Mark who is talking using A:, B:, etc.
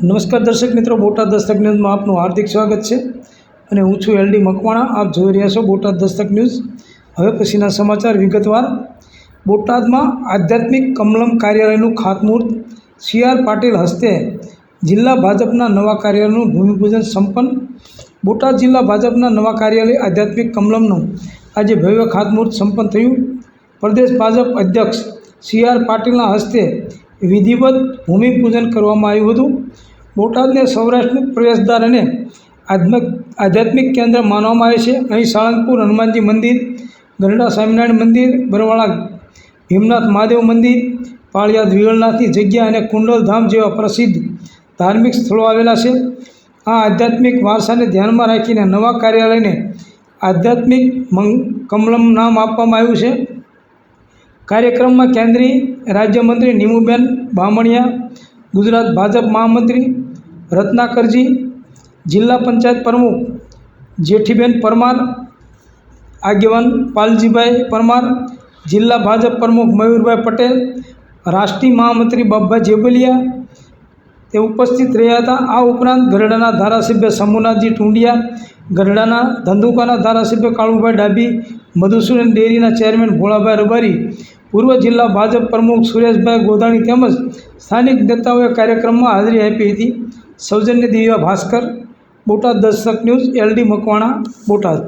A: નમસ્કાર દર્શક મિત્રો, બોટાદ દસ્તક ન્યૂઝમાં આપનું હાર્દિક સ્વાગત છે અને હું છું એલડી મકવાણા. આપ જોઈ રહ્યા છો બોટાદ દસ્તક ન્યૂઝ. હવે પછીના સમાચાર વિગતવાર. બોટાદમાં આધ્યાત્મિક કમલમ કાર્યાલયનું ખાતમુહૂર્ત. સી આર પાટીલ હસ્તે જિલ્લા ભાજપના નવા કાર્યાલયનું ભૂમિપૂજન સંપન્ન. બોટાદ જિલ્લા ભાજપના નવા કાર્યાલય આધ્યાત્મિક કમલમનું આજે ભવ્ય ખાતમુહૂર્ત સંપન્ન થયું. પ્રદેશ ભાજપ અધ્યક્ષ સી આર પાટીલના હસ્તે વિધિવત ભૂમિપૂજન કરવામાં આવ્યું હતું. બોટાદને સૌરાષ્ટ્રનું પ્રવેશદ્વાર અને આધ્યાત્મિક આધ્યાત્મિક કેન્દ્ર માનવામાં આવે છે. અહીં સાળંગપુર, હનુમાનજી મંદિર, ગરડા સ્વામિનારાયણ મંદિર, બરવાળા ભીમનાથ મહાદેવ મંદિર, પાળિયા દ્વિવળનાથની જગ્યા અને કુંડલધામ જેવા પ્રસિદ્ધ ધાર્મિક સ્થળો આવેલા છે. આ આધ્યાત્મિક વારસાને ધ્યાનમાં રાખીને નવા કાર્યાલયને આધ્યાત્મિક મંગ, કમલમ નામ આપવામાં આવ્યું છે. કાર્યક્રમમાં કેન્દ્રીય રાજ્યમંત્રી નીમુબેન બામણિયા ગુજરાત ભાજપ મહામંત્રી રત્નાકરજી, જિલ્લા પંચાયત પ્રમુખ જેઠીબેન પરમાર, આગેવાન પાલજીભાઈ પરમાર, જિલ્લા ભાજપ પ્રમુખ મયુરભાઈ પટેલ, રાષ્ટ્રીય મહામંત્રી બાબભાઈ જેબલિયા તે ઉપસ્થિત રહ્યા હતા. આ ઉપરાંત ગરડાના ધારાસભ્ય શંભુનાથજી ટુંડિયા ગરડાના ધંધુકાના ધારાસભ્ય કાળુભાઈ ડાભી, મધુસૂદન ડેરીના ચેરમેન ભોળાભાઈ રબારી પૂર્વ જિલ્લા ભાજપ પ્રમુખ સુરેશભાઈ ગોધાણી તેમજ સ્થાનિક નેતાઓએ કાર્યક્રમમાં હાજરી આપી હતી. સૌજન્ય દિવ્યા ભાસ્કર, બોટાદ દર્શક ન્યૂઝ, એલડી મકવાણા, બોટાદ.